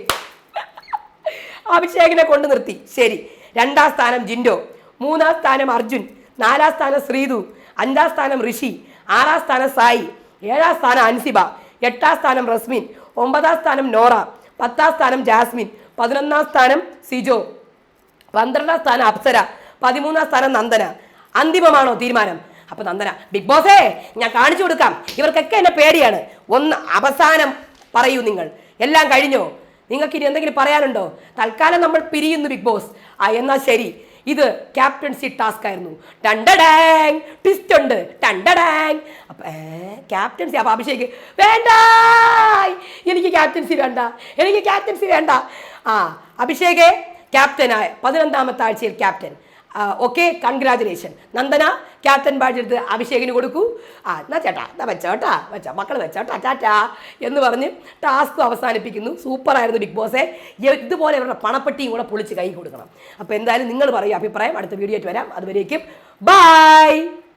അഭിഷേകിനെ കൊണ്ട് നിർത്തി. ശരി. രണ്ടാം സ്ഥാനം ജിൻഡോ. മൂന്നാം സ്ഥാനം അർജുൻ. നാലാം സ്ഥാനം ശ്രീതു. അഞ്ചാം സ്ഥാനം ഋഷി. ആറാം സ്ഥാനം സായി. ഏഴാം സ്ഥാനം അൻസിബ. എട്ടാം സ്ഥാനം റസ്മിൻ. ഒമ്പതാം സ്ഥാനം നോറ പത്താം സ്ഥാനം ജാസ്മിൻ പതിനൊന്നാം സ്ഥാനം സിജോ പന്ത്രണ്ടാം സ്ഥാനം അപ്സര പതിമൂന്നാം സ്ഥാനം നന്ദന. അന്തിമമാണോ തീരുമാനം? അപ്പൊ നന്ദന ബിഗ് ബോസേ ഞാൻ കാണിച്ചു കൊടുക്കാം. ഇവർക്കൊക്കെ എന്നെ പേടിയാണ്. ഒന്ന് അവസാനം പറയൂ നിങ്ങൾ. എല്ലാം കഴിഞ്ഞോ? നിങ്ങൾക്ക് ഇനി എന്തെങ്കിലും പറയാനുണ്ടോ? തൽക്കാലം നമ്മൾ പിരിയുന്നു ബിഗ് ബോസ്. ആ എന്നാൽ ശരി. ഇത് ക്യാപ്റ്റൻസി ടാസ്ക് ആയിരുന്നു. ടണ്ടടാങ് ട്വിസ്റ്റ് ഉണ്ട്. ടണ്ടടാങ്. അപ്പൊ ക്യാപ്റ്റൻസി അപ്പൊ അഭിഷേക് വേണ്ട! എനിക്ക് ക്യാപ്റ്റൻസി വേണ്ട. എനിക്ക് ക്യാപ്റ്റൻസി വേണ്ട. ആ അഭിഷേകെ ക്യാപ്റ്റനായ പതിനൊന്നാമത്തെ ആഴ്ചയിൽ captain okay congratulation Nandana captain badge എടുത്ത് അഭിഷേകിന് കൊടുക്കൂ. ആ എന്നാ ചേട്ടാ എന്നാ വെച്ചോട്ടാ വെച്ചോ മക്കൾ വെച്ചോട്ടാ ടാറ്റാ എന്ന് പറഞ്ഞ് ടാസ്ക് അവസാനിപ്പിക്കുന്നു. സൂപ്പറായിരുന്നു ബിഗ് ബോസെ ഇതുപോലെ ഇവരുടെ പണപ്പെട്ടിയും കൂടെ പൊളിച്ച് കൈ കൊടുക്കണം. അപ്പോൾ എന്തായാലും നിങ്ങൾ പറയും അഭിപ്രായം. അടുത്ത വീഡിയോ ആയിട്ട് വരാം. അതുവരേക്കും ബൈ